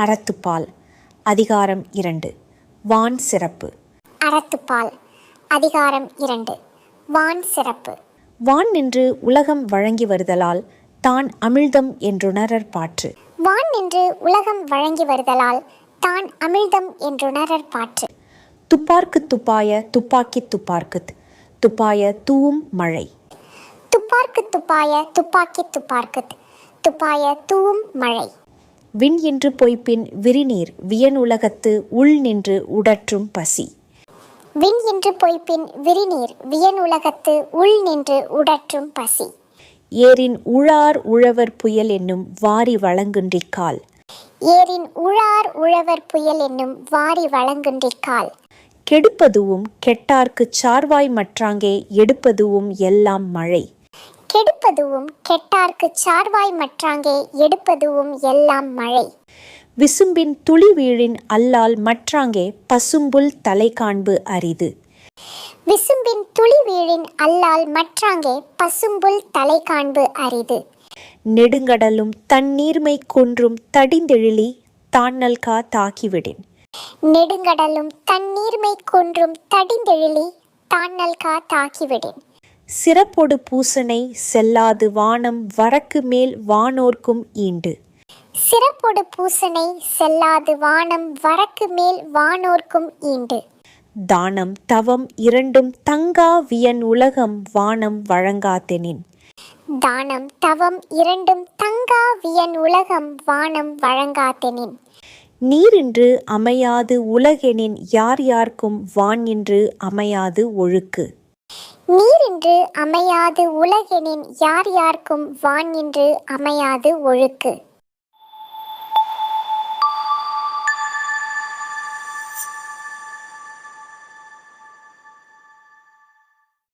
அறத்துப்பால் அதிகாரம் இரண்டு. வான் சிறப்பு. அறத்துப்பால் அதிகாரம் இரண்டு. வான் சிறப்பு. வான் நின்று உலகம் வழங்கி வருதலால் தான் அமிழ்தம் என்றுணரற் பாற்று. வான் நின்று உலகம் வழங்கி வருதலால் தான் அமிழ்தம் என்றுணரற் பாற்று. துப்பார்க்கு துப்பாய துப்பாக்கி துப்பார்க்குத். துப்பாய தூவும் மழை. துப்பார்க்கு துப்பாய துப்பாக்கி துப்பார்க்குத். துப்பாய தூவும் மழை. விண் என்று பொய்ப்பின் விரிநீர் வியனுலகத்து உள் நின்று உடற்றும் பசி. விண் என்று பொய்ப்பின் விரிநீர் வியனுலகத்து உள் நின்று உடற்றும் பசி. ஏரின் உழார் உழவர் புயல் என்னும் வாரி வழங்குன்றிக்கால். ஏரின் உழார் உழவர் புயல் என்னும் வாரி வழங்குன்றிக்கால். கெடுப்பதுவும் கெட்டார்க்குச் சார்வாய் மற்றாங்கே எடுப்பதுவும் எல்லாம் மழை. கெடுப்பதுவும் கெட்டார்க்கு சார்வாய் மற்றாங்கே எடுப்பதுவும் எல்லாம் மழை. விசும்பின் துளி வீழின் அல்லால் மற்றாங்கே பசும்புல் தலை காண்பு அரிது. விசும்பின் துளி வீழின் அல்லால் மற்றாங்கே பசும்புல் தலை காண்பு அரிது. நெடுங்கடலும் தண்ணீர்மை கொன்றும் தடிந்தெழிலி தான்னல்கா தாக்கிவிடின் நெடுங்கடலும் தண்ணீர்மை கொன்றும் தடிந்தெழிலி தான்னல்கா தாக்கிவிடின் சிறப்பொடு பூசனை செல்லாது வானம் வரக்கு மேல் வானோர்க்கும் ஈண்டு. சிறப்பொடு பூசனை செல்லாது வானம் வரக்கு மேல் வானோர்க்கும் ஈண்டு. தானம் தவம் இரண்டும் தங்கா வியன் உலகம் வானம் வழங்காதெனின் தானம் தவம் இரண்டும் தங்கா வியன் உலகம் வானம் வழங்காதெனின் நீரின்று அமையாது உலகெனின் யார் யார்க்கும் வான் என்று அமையாது ஒழுக்கு. நீரின்று அமையாது உலகெனின் யார் யார்க்கும் வான் என்று அமையாது ஒழுக்கு.